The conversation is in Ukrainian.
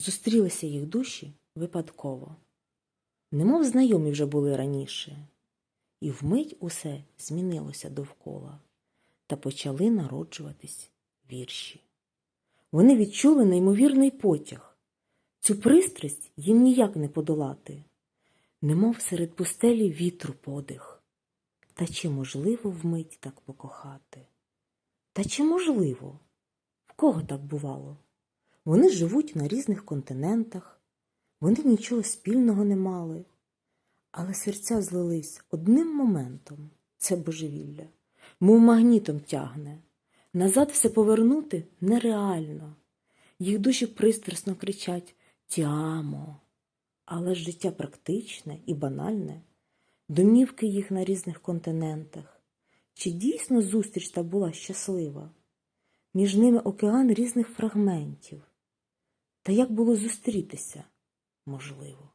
Зустрілися їх душі випадково. Немов знайомі вже були раніше, і вмить усе змінилося довкола, та почали народжуватись вірші. Вони відчули неймовірний потяг. Цю пристрасть їм ніяк не подолати, немов серед пустелі вітру подих. Та чи можливо вмить так покохати? Та чи можливо? В кого так бувало? Вони живуть на різних континентах, вони нічого спільного не мали, але серця злились одним моментом це божевілля, мов магнітом тягне. Назад все повернути нереально. Їх душі пристрасно кричать Тіамо. Але ж життя практичне і банальне, домівки їх на різних континентах. Чи дійсно зустріч та була щаслива? Між ними океан різних фрагментів. Та як було зустрітися? Можливо.